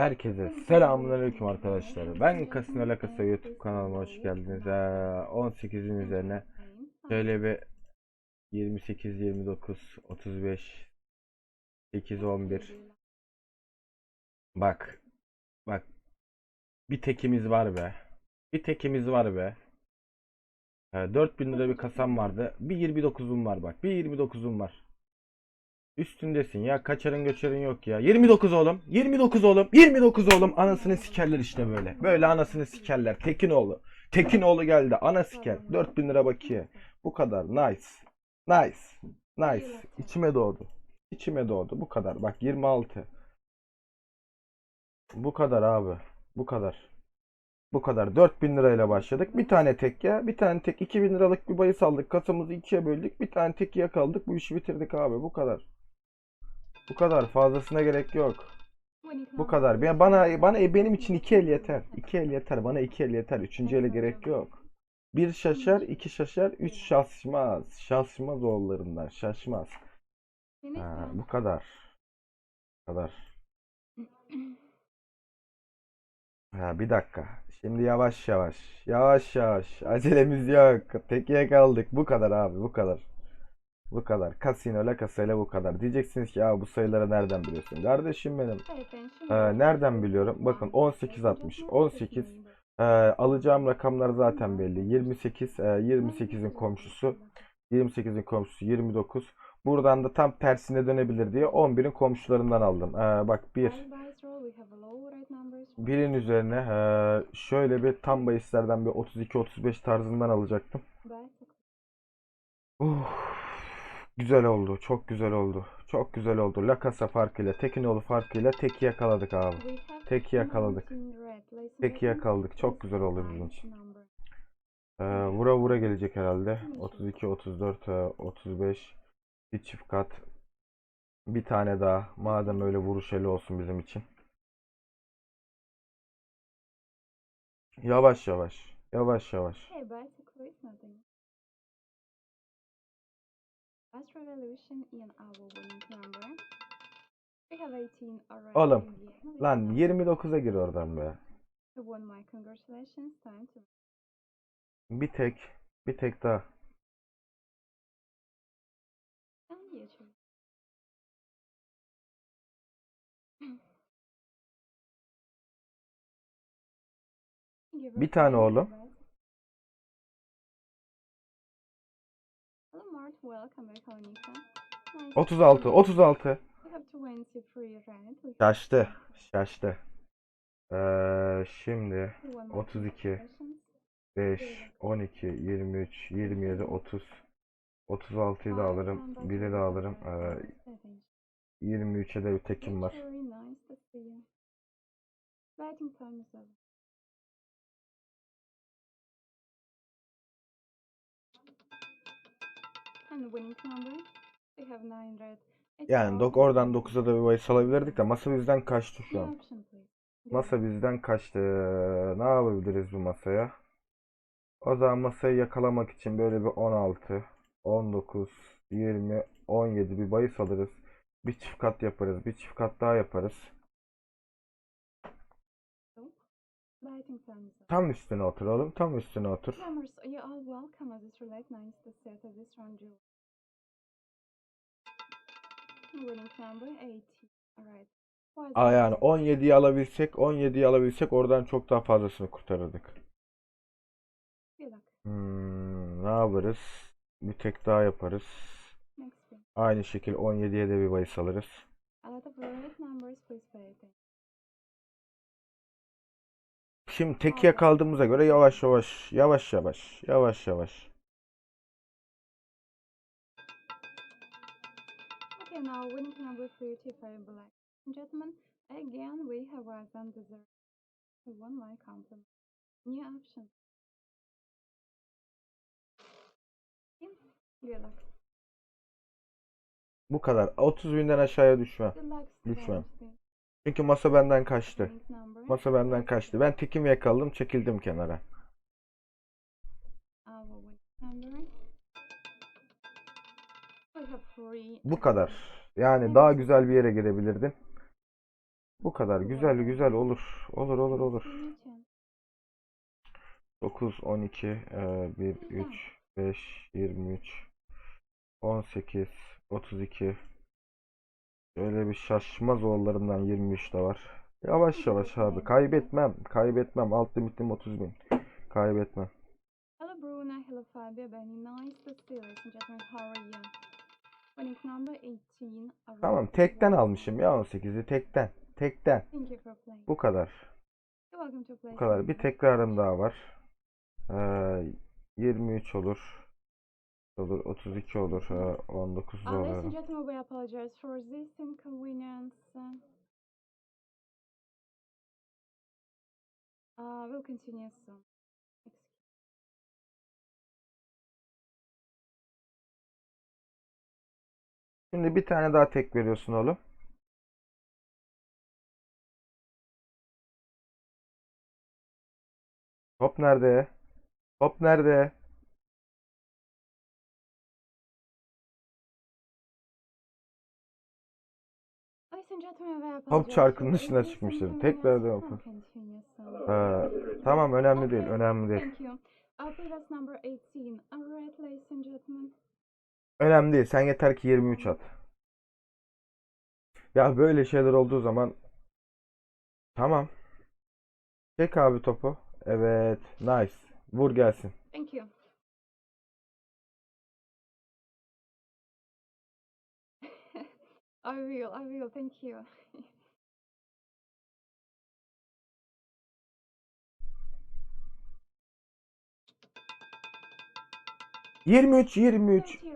Herkese selamünaleyküm arkadaşlar. Ben Kasino Lakasa YouTube kanalıma hoş geldiniz. Ee, 18'in üzerine şöyle bir 28, 29, 35, 8, 11. Bak. Bak. Bir tekimiz var be. Bir tekimiz var be. Ee, 4000 lira bir kasam vardı. Bir 29'um var bak. Bir 29'um var. Üstündesin ya. Kaçarın göçerin yok ya. 29 oğlum. 29 oğlum. 29 oğlum. Anasını sikerler işte böyle. Böyle anasını sikerler. Tekinoğlu. Tekinoğlu geldi. Ana siker. 4000 lira bakiye. Bu kadar. Nice. Nice. Nice. İçime doğdu. İçime doğdu. Bu kadar. Bak 26. Bu kadar abi. Bu kadar. Bu kadar. 4000 lirayla başladık. Bir tane tek ya. Bir tane tek 2000 liralık bir bahis aldık. Kasamızı ikiye böldük. Bir tane tek yakaladık. Bu işi bitirdik abi. Bu kadar. Bu kadar. Fazlasına gerek yok. Bu kadar. Ben, bana bana e, benim için iki el yeter. İki el yeter. Bana iki el yeter. Üçüncü ele gerek yok. Bir şaşar, iki şaşar, üç şaşmaz. Şaşmaz oğullarından. Şaşmaz. Ha, bu kadar. Bu kadar. Ha, bir dakika. Şimdi yavaş yavaş. Yavaş yavaş. Acelemiz yok. Tekiye kaldık. Bu kadar abi. Bu kadar. Bu kadar. Kasino la kasayla bu kadar. Diyeceksiniz ki ya bu sayıları nereden biliyorsun? Kardeşim benim. Ee, nereden biliyorum? Bakın 18 60. 18 ee, alacağım rakamlar zaten belli. 28 e, 28'in komşusu. 28'in komşusu 29. Buradan da tam tersine dönebilir diye 11'in komşularından aldım. Ee, bak 1 birin üzerine ee, şöyle bir tam bahislerden bir 32-35 tarzından alacaktım. Uf, güzel oldu. Çok güzel oldu. Çok güzel oldu. La Casa farkıyla, Tekinoğlu farkıyla teki yakaladık abi. Tek yakaladık. Tek yakaladık. Çok güzel oldu bizim için. Ee, vura vura gelecek herhalde. 32, 34, e, 35. Bir çift kat. Bir tane daha. Madem öyle vuruş eli olsun bizim için. Yavaş yavaş. Yavaş yavaş. Last revolution in our winning number. We have 18 already. Oğlum. Lan 29'a gir oradan be. You won my congratulations. Time to Bir tek. Bir tek daha. Bir tane oğlum. Mart, welcome. Nice 36. to meet you. 36. We have 23 right? We have Şaştı. Şaştı. Ee, şimdi you won my 32, congratulations. 5, 12, 23, 27, 30. 36'yı da alırım. 1'i de alırım. Ee, 23'e de bir tekim var. Yani all dok oradan favor. 9'a da bir bahis alabilirdik de masa bizden kaçtı şu an. Masa bizden kaçtı. Ne yapabiliriz bu masaya? O zaman masayı yakalamak için böyle bir 16, 19, 20, 17 bir bahis alırız. Bir çift kat yaparız. Bir çift kat daha yaparız. Tam üstüne oturalım. Tam üstüne otur. Members, you all welcome as this relate nice to set of this round you. Winning number 80. Alright. Why is Aa yani so? 17'yi alabilsek, 17'yi alabilsek oradan çok daha fazlasını kurtarırdık. Hmm, ne yaparız? Bir tek daha yaparız. Aynı şekil 17'ye de bir bahis alırız. Şimdi tekiye kaldığımıza göre yavaş yavaş, yavaş yavaş, yavaş yavaş. Okay, now winning number 35 black. Gentlemen, again we have risen dessert. You won my compliment. New option. Luck. Bu kadar. 30 binden aşağıya düşmem. Team. Çünkü masa benden kaçtı. Masa benden kaçtı. Ben tekimi yakaladım, çekildim kenara. Bu kadar. Yani daha güzel bir yere girebilirdin. Bu kadar. Güzel güzel olur. Olur olur olur. Give me a chance. 9, 12, e, 1, 3, 5, 23, 18, 32. Şöyle bir şaşmaz oğullarımdan 23 de var. Yavaş yavaş abi. Kaybetmem. Kaybetmem. Alt limitim 30 bin. Kaybetmem. Hello Bruna, hello Fabio, Benny. Nice to see you, ladies and gentlemen. How are you? Tamam. Tekten almışım ya 18'i. Tekten. Tekten. Bu kadar. Bu kadar. Bir tekrarım daha var. Ee, 23 olur. Olur. 32 olur. Ee, 19 Uh, ladies and oluyorum. gentlemen, we apologize for this inconvenience. Uh, we'll continue soon. Şimdi bir tane daha tek veriyorsun oğlum. Top nerede? Top nerede? Ladies and gentlemen, we Top çarkının dışına çıkmıştır. Tekrar soon. Ee, tamam önemli değil. Önemli değil. Önemli değil. Sen yeter ki 23 at. Ya böyle şeyler olduğu zaman tamam. Çek abi topu. Evet. Nice. Vur gelsin. Thank you. I will, I will, thank you. 23 23 30 red, ladies and gentlemen.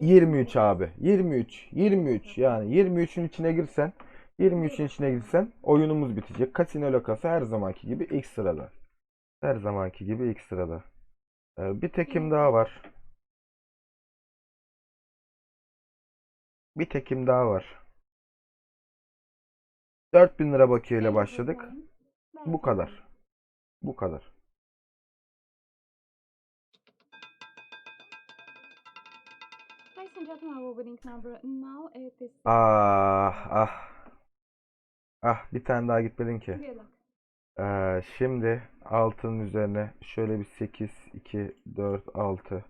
23 abi. 23. 23 yani 23'ün içine girsen 23'ün içine girsen oyunumuz bitecek. Casino lokası her zamanki gibi ilk sırada. Her zamanki gibi ilk sırada. Ee, bir tekim daha var. Bir tekim daha var. 4000 lira bakiye ile Thank you for başladık. Bu kadar. Bu kadar. Gentlemen, our winning number now it is Ah ah. Ah bir tane daha gitmedin ki. Ee, şimdi altının üzerine şöyle bir 8, 2, 4, 6,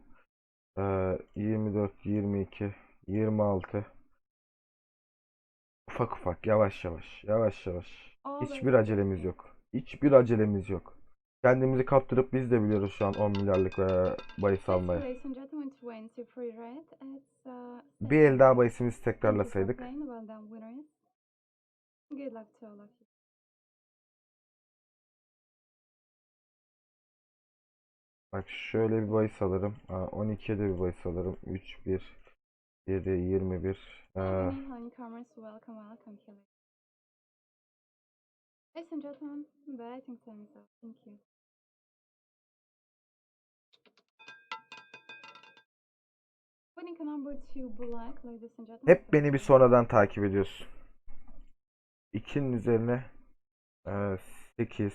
ee, 24, 22, 26. Ufak ufak, yavaş yavaş, yavaş yavaş. Hiçbir acelemiz yok. Hiçbir acelemiz yok. Kendimizi kaptırıp biz de biliyoruz şu an 10 milyarlık ee, bahis almayı. Ladies and gentlemen, 20 free red. It's Bir el daha bahisimizi tekrarlasaydık. playing. Well done, winners. Good luck to all of you. Bak şöyle bir bahis alırım. Aa, 12'ye de bir bahis alırım. 3, 1, 7, 21. Ee. Ladies and gentlemen, betting time is up. Thank you. Hep beni bir sonradan takip ediyorsun. 2'nin üzerine e, 8.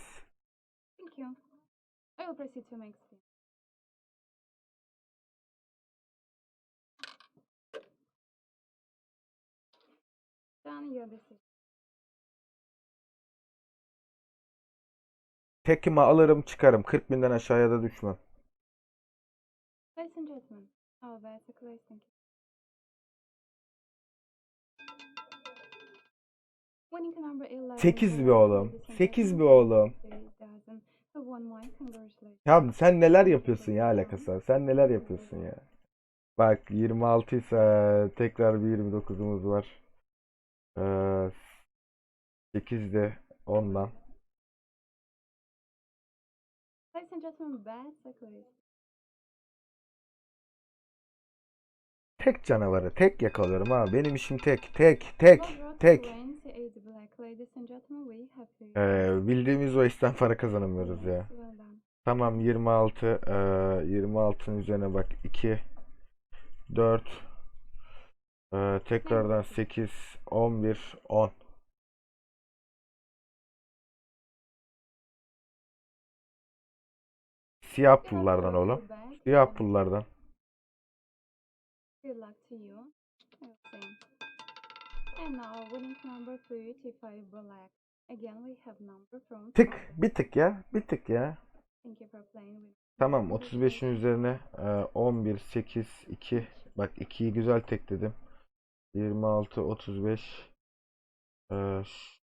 Thank you. I will proceed to make. Tekimi alırım çıkarım. 40 binden aşağıya da düşmem. Ladies and gentlemen, number 11. 8 bir oğlum. 8 bir oğlum. Ya sen neler yapıyorsun ya alakası? Sen neler yapıyorsun ya? Bak 26 ise tekrar bir 29'umuz var. Ee, 8 de ondan. Ladies and gentlemen, bets Tek canavarı tek yakalıyorum ha. Benim işim tek tek tek tek. 28 black, ladies and gentlemen, we have to. Ee, bildiğimiz o işten para kazanamıyoruz ya. Tamam 26 eee 26'ın üzerine bak 2 4 eee, tekrardan 8 11 10 Siyah pullardan oğlum. Siyah pullardan. Good luck to you. Same. And now winning number 35 black. Again we have number from Tık. Bir tık ya. Bir tık ya. Thank you for playing with Tamam 35'in üzerine e, 11, 8, 2. Bak 2'yi güzel tekledim. 26, 35. E, ş-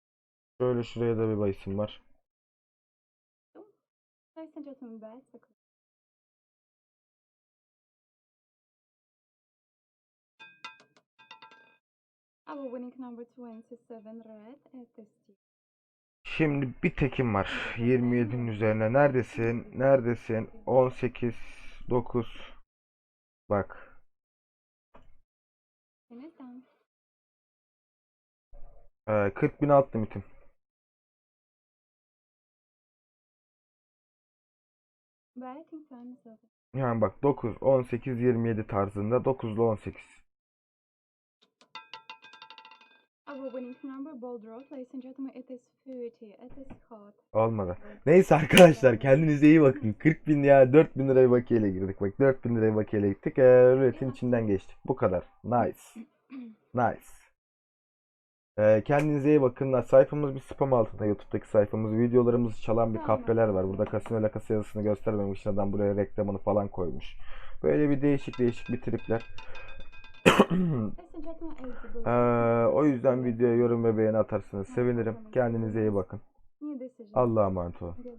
şöyle şuraya da bir bahisim var. Ladies and gentlemen, best Our winning number 27 red at this tee. Şimdi bir tekim var. 27'nin üzerine. Neredesin? Neredesin? 18, 9. Bak. E, 40 bin alt limitim. Yani bak 9, 18, 27 tarzında. 9 ile 18. winning number ball draw, ladies and gentlemen, it is 30. It is hot. Olmadı. Neyse arkadaşlar kendinize iyi bakın. 40 bin ya 4 bin liraya bakiyeyle girdik. Bak 4 bin liraya bakiyeyle gittik. Ee, ruletin içinden geçtik. Bu kadar. Nice. Nice. Ee, kendinize iyi bakın. Sayfamız bir spam altında YouTube'daki sayfamız. Videolarımızı çalan bir kahpeler var. Burada kasino lakası yazısını göstermemiş adam buraya reklamını falan koymuş. Böyle bir değişik değişik bir tripler. Ee, o yüzden videoya yorum ve beğeni atarsanız sevinirim. Kendinize iyi bakın. Allah'a emanet olun.